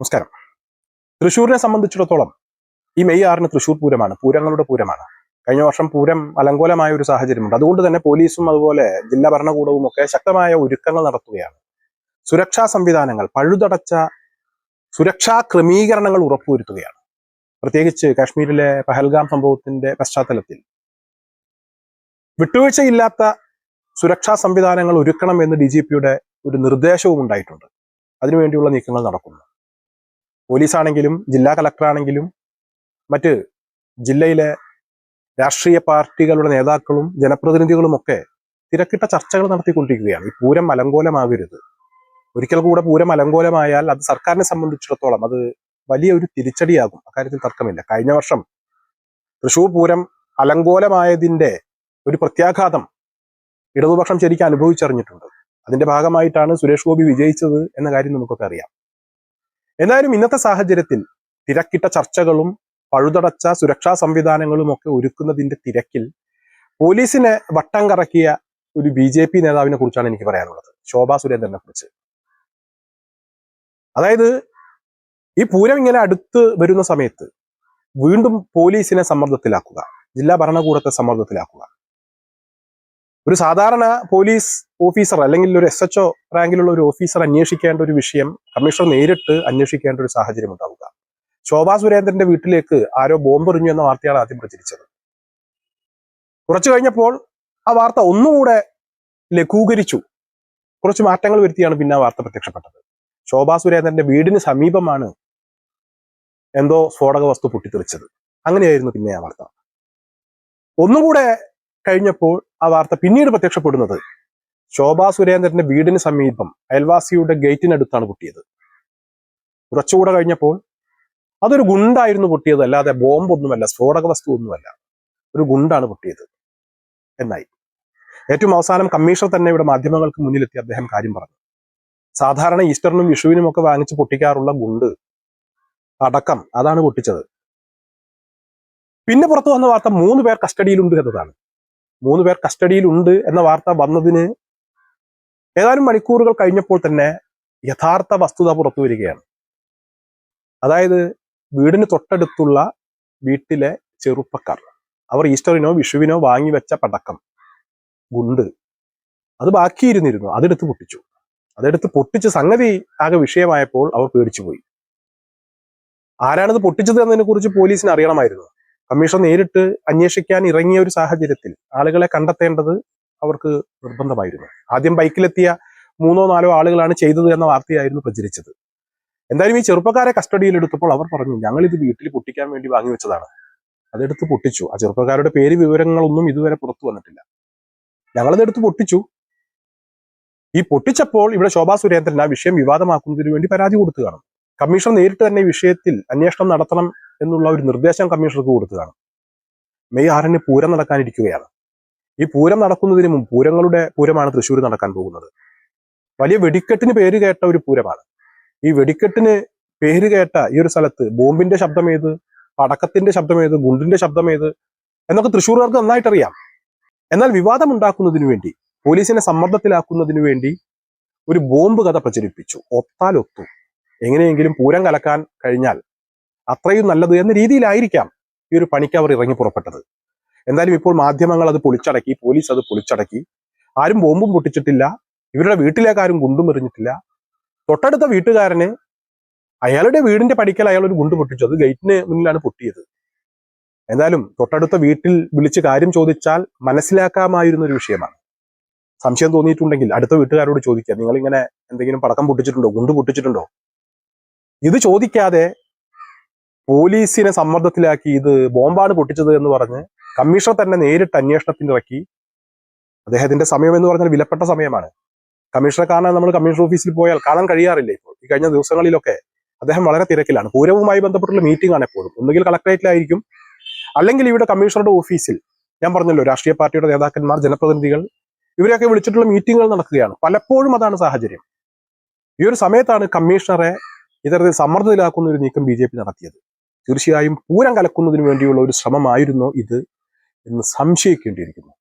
നമസ്കാരം. തൃശ്ശൂരിനെ സംബന്ധിച്ചിടത്തോളം ഈ മെയ് ആറിന് തൃശ്ശൂർ പൂരമാണ് പൂരങ്ങളുടെ പൂരമാണ്. കഴിഞ്ഞ വർഷം പൂരം അലങ്കോലമായ ഒരു സാഹചര്യമുണ്ട്. അതുകൊണ്ട് തന്നെ പോലീസും അതുപോലെ ജില്ലാ ഭരണകൂടവും ഒക്കെ ശക്തമായ ഒരുക്കങ്ങൾ നടത്തുകയാണ്. സുരക്ഷാ സംവിധാനങ്ങൾ പഴുതടച്ച സുരക്ഷാ ക്രമീകരണങ്ങൾ ഉറപ്പുവരുത്തുകയാണ്. പ്രത്യേകിച്ച് കാശ്മീരിലെ പഹൽഗാം സംഭവത്തിന്റെ പശ്ചാത്തലത്തിൽ. വിട്ടുവീഴ്ചയില്ലാത്ത സുരക്ഷാ സംവിധാനങ്ങൾ ഒരുക്കണം എന്ന് ഡി ഒരു നിർദ്ദേശവും ഉണ്ടായിട്ടുണ്ട് അതിനുവേണ്ടിയുള്ള നീക്കങ്ങൾ നടക്കുന്നു. പോലീസാണെങ്കിലും ജില്ലാ കളക്ടറാണെങ്കിലും മറ്റ് ജില്ലയിലെ രാഷ്ട്രീയ പാർട്ടികളുടെ നേതാക്കളും ജനപ്രതിനിധികളും ഒക്കെ തിരക്കിട്ട ചർച്ചകൾ നടത്തിക്കൊണ്ടിരിക്കുകയാണ്. ഈ പൂരം അലങ്കോലമാകരുത്. ഒരിക്കൽ കൂടെ പൂരം അലങ്കോലമായാൽ അത് സർക്കാരിനെ സംബന്ധിച്ചിടത്തോളം അത് വലിയ ഒരു തിരിച്ചടിയാകും. അക്കാര്യത്തിൽ തർക്കമില്ല. കഴിഞ്ഞ വർഷം തൃശൂർ പൂരം അലങ്കോലമായതിന്റെ ഒരു പ്രത്യാഘാതം ഇടതുപക്ഷം ശരിക്കും അനുഭവിച്ചറിഞ്ഞിട്ടുണ്ട്. അതിന്റെ ഭാഗമായിട്ടാണ് സുരേഷ് ഗോപി വിജയിച്ചത് എന്ന കാര്യം നമുക്കൊക്കെ അറിയാം. എന്നാലും ഇന്നത്തെ സാഹചര്യത്തിൽ തിരക്കിട്ട ചർച്ചകളും പഴുതടച്ച സുരക്ഷാ സംവിധാനങ്ങളും ഒക്കെ ഒരുക്കുന്നതിന്റെ തിരക്കിൽ പോലീസിനെ വട്ടം കറക്കിയ ഒരു ബി ജെ പി നേതാവിനെ കുറിച്ചാണ് എനിക്ക് പറയാനുള്ളത് ശോഭാ സുരേന്ദ്രനെ കുറിച്ച്. അതായത് ഈ പൂരം ഇങ്ങനെ അടുത്ത് വരുന്ന സമയത്ത് വീണ്ടും പോലീസിനെ സമ്മർദ്ദത്തിലാക്കുക ജില്ലാ ഭരണകൂടത്തെ സമ്മർദ്ദത്തിലാക്കുക. ഒരു സാധാരണ പോലീസ് ഓഫീസർ അല്ലെങ്കിൽ ഒരു എസ് എച്ച് ഒ റാങ്കിലുള്ള ഒരു ഓഫീസർ അന്വേഷിക്കേണ്ട ഒരു വിഷയം കമ്മീഷണർ നേരിട്ട് അന്വേഷിക്കേണ്ട ഒരു സാഹചര്യം ഉണ്ടാവുക. ശോഭാ സുരേന്ദ്രന്റെ വീട്ടിലേക്ക് ആരോ ബോംബെറിഞ്ഞു എന്ന വാർത്തയാണ് ആദ്യം പ്രചരിച്ചത്. കുറച്ചു കഴിഞ്ഞപ്പോൾ ആ വാർത്ത ഒന്നുകൂടെ ലഘൂകരിച്ചു. കുറച്ച് മാറ്റങ്ങൾ വരുത്തിയാണ് പിന്നെ ആ വാർത്ത പ്രത്യക്ഷപ്പെട്ടത്. ശോഭാ സുരേന്ദ്രന്റെ വീടിന് സമീപമാണ് എന്തോ സ്ഫോടക വസ്തു പൊട്ടിത്തെറിച്ചത്. അങ്ങനെയായിരുന്നു പിന്നെ ആ വാർത്ത. ഒന്നുകൂടെ കഴിഞ്ഞപ്പോൾ ആ വാർത്ത പിന്നീട് പ്രത്യക്ഷപ്പെടുന്നത്. ശോഭാ സുരേന്ദ്രന്റെ വീടിന് സമീപം അയൽവാസിയുടെ ഗേറ്റിനടുത്താണ് പൊട്ടിയത്. കുറച്ചുകൂടെ കഴിഞ്ഞപ്പോൾ അതൊരു ഗുണ്ടായിരുന്നു പൊട്ടിയത് അല്ലാതെ ബോംബൊന്നുമല്ല സ്ഫോടക വസ്തു ഒന്നുമല്ല ഒരു ഗുണ്ടാണ് പൊട്ടിയത്. എന്നായി. ഏറ്റവും അവസാനം കമ്മീഷണർ തന്നെ ഇവിടെ മാധ്യമങ്ങൾക്ക് മുന്നിലെത്തി അദ്ദേഹം കാര്യം പറഞ്ഞു. സാധാരണ ഈസ്റ്ററിനും വിഷുവിനും ഒക്കെ വാങ്ങിച്ച് പൊട്ടിക്കാറുള്ള ഗുണ്ട് അടക്കം അതാണ് പൊട്ടിച്ചത്. പിന്നെ പുറത്തു വന്ന വാർത്ത മൂന്ന് പേർ കസ്റ്റഡിയിലുണ്ട് എന്നതാണ്. മൂന്ന് പേർ കസ്റ്റഡിയിലുണ്ട് എന്ന വാർത്ത വന്നതിന് ഏതാനും മണിക്കൂറുകൾ കഴിഞ്ഞപ്പോൾ തന്നെ യഥാർത്ഥ വസ്തുത പുറത്തു വരികയാണ്. അതായത് വീടിന് തൊട്ടടുത്തുള്ള വീട്ടിലെ ചെറുപ്പക്കാർ അവർ ഈസ്റ്ററിനോ വിഷുവിനോ വാങ്ങി വെച്ച പടക്കം ഗുണ്ട് അത് ബാക്കിയിരുന്നിരുന്നു അതെടുത്ത് പൊട്ടിച്ചു. അതെടുത്ത് പൊട്ടിച്ച് സംഗതി ആകെ വിഷയമായപ്പോൾ അവർ പേടിച്ചുപോയി. ആരാണത് പൊട്ടിച്ചത് എന്നതിനെ കുറിച്ച് പോലീസിന് അറിയണമായിരുന്നു. കമ്മീഷൻ നേരിട്ട് അന്വേഷിക്കാൻ ഇറങ്ങിയ ഒരു സാഹചര്യത്തിൽ ആളുകളെ കണ്ടെത്തേണ്ടത് അവർക്ക് നിർബന്ധമായിരുന്നു. ആദ്യം ബൈക്കിലെത്തിയ മൂന്നോ നാലോ ആളുകളാണ് ചെയ്തത് എന്ന വാർത്തയായിരുന്നു പ്രചരിച്ചത്. എന്തായാലും ഈ ചെറുപ്പക്കാരെ കസ്റ്റഡിയിൽ എടുത്തപ്പോൾ അവർ പറഞ്ഞു ഞങ്ങൾ ഇത് വീട്ടിൽ പൊട്ടിക്കാൻ വേണ്ടി വാങ്ങി വെച്ചതാണ്. അതെടുത്ത് പൊട്ടിച്ചു. ആ ചെറുപ്പക്കാരുടെ പേര് വിവരങ്ങളൊന്നും ഇതുവരെ പുറത്തു വന്നിട്ടില്ല. ഞങ്ങളതെടുത്ത് പൊട്ടിച്ചു. ഈ പൊട്ടിച്ചപ്പോൾ ഇവിടെ ശോഭാ സുരേന്ദ്രൻ ആ വിഷയം വിവാദമാക്കുന്നതിന് വേണ്ടി പരാതി കൊടുത്തു കാണും. കമ്മീഷൻ നേരിട്ട് തന്നെ ഈ വിഷയത്തിൽ അന്വേഷണം നടത്തണം എന്നുള്ള ഒരു നിർദ്ദേശം കമ്മീഷണർക്ക് കൊടുത്തതാണ്. മെയ് ആറിന് പൂരം നടക്കാനിരിക്കുകയാണ്. ഈ പൂരം നടക്കുന്നതിന് മുമ്പ് പൂരങ്ങളുടെ പൂരമാണ് തൃശ്ശൂർ നടക്കാൻ പോകുന്നത്. വലിയ വെടിക്കെട്ടിന് പേര് കേട്ട ഒരു പൂരമാണ്. ഈ വെടിക്കെട്ടിന് പേര് കേട്ട ഈ ഒരു സ്ഥലത്ത് ബോംബിന്റെ ശബ്ദമേത് പടക്കത്തിന്റെ ശബ്ദമേത് ഗുണ്ടിന്റെ ശബ്ദമേത് എന്നൊക്കെ തൃശ്ശൂർകാർക്ക് നന്നായിട്ട് അറിയാം എന്നാൽ വിവാദം ഉണ്ടാക്കുന്നതിന് വേണ്ടി പോലീസിനെ സമ്മർദ്ദത്തിലാക്കുന്നതിനു വേണ്ടി ഒരു ബോംബ് കഥ പ്രചരിപ്പിച്ചു. ഒത്താൽ ഒത്തു എങ്ങനെയെങ്കിലും പൂരം കലക്കാൻ കഴിഞ്ഞാൽ അത്രയും നല്ലത് എന്ന രീതിയിലായിരിക്കാം ഈ ഒരു പണിക്ക് അവർ ഇറങ്ങി പുറപ്പെട്ടത്. എന്തായാലും ഇപ്പോൾ മാധ്യമങ്ങൾ അത് പൊളിച്ചടക്കി പോലീസ് അത് പൊളിച്ചടക്കി. ആരും ബോംബും പൊട്ടിച്ചിട്ടില്ല. ഇവരുടെ വീട്ടിലേക്ക് ആരും ഗുണ്ടും എറിഞ്ഞിട്ടില്ല. തൊട്ടടുത്ത വീട്ടുകാരന് അയാളുടെ വീടിന്റെ പടിക്കൽ അയാൾ ഒരു ഗുണ്ട് പൊട്ടിച്ചു. അത് ഗേറ്റിന് മുന്നിലാണ് പൊട്ടിയത്. എന്തായാലും തൊട്ടടുത്ത വീട്ടിൽ വിളിച്ച് കാര്യം ചോദിച്ചാൽ മനസ്സിലാക്കാമായിരുന്ന ഒരു വിഷയമാണ്. സംശയം തോന്നിയിട്ടുണ്ടെങ്കിൽ അടുത്ത വീട്ടുകാരോട് ചോദിക്കുക. നിങ്ങൾ ഇങ്ങനെ എന്തെങ്കിലും പടക്കം പൊട്ടിച്ചിട്ടുണ്ടോ? ഗുണ്ട് പൊട്ടിച്ചിട്ടുണ്ടോ? ഇത് ചോദിക്കാതെ പോലീസിനെ സമ്മർദ്ദത്തിലാക്കി ഇത് ബോംബാണ് പൊട്ടിച്ചത് എന്ന് പറഞ്ഞ് കമ്മീഷണർ തന്നെ നേരിട്ട് അന്വേഷണത്തിനിറക്കി അദ്ദേഹത്തിന്റെ സമയം എന്ന് പറഞ്ഞാൽ വിലപ്പെട്ട സമയമാണ്. കമ്മീഷണറെ കാണാൻ നമ്മൾ കമ്മീഷണർ ഓഫീസിൽ പോയാൽ കാണാൻ കഴിയാറില്ല ഇപ്പോൾ. ഈ കഴിഞ്ഞ ദിവസങ്ങളിലൊക്കെ അദ്ദേഹം വളരെ തിരക്കിലാണ്. പൂരവുമായി ബന്ധപ്പെട്ടുള്ള മീറ്റിംഗ് ആണ് എപ്പോഴും. ഒന്നുകിൽ കളക്ടറേറ്റിലായിരിക്കും. അല്ലെങ്കിൽ ഇവിടെ കമ്മീഷണറുടെ ഓഫീസിൽ ഞാൻ പറഞ്ഞല്ലോ രാഷ്ട്രീയ പാർട്ടിയുടെ നേതാക്കന്മാർ ജനപ്രതിനിധികൾ ഇവരെയൊക്കെ വിളിച്ചിട്ടുള്ള മീറ്റിങ്ങുകൾ നടക്കുകയാണ്. പലപ്പോഴും അതാണ് സാഹചര്യം. ഈ ഒരു സമയത്താണ് കമ്മീഷണറെ ഇത്തരത്തിൽ സമ്മർദ്ദത്തിലാക്കുന്ന ഒരു നീക്കം ബി നടത്തിയത്. തീർച്ചയായും പൂരം കലക്കുന്നതിന് വേണ്ടിയുള്ള ഒരു ശ്രമമായിരുന്നോ ഇത് എന്ന് സംശയിക്കേണ്ടിയിരിക്കുന്നു.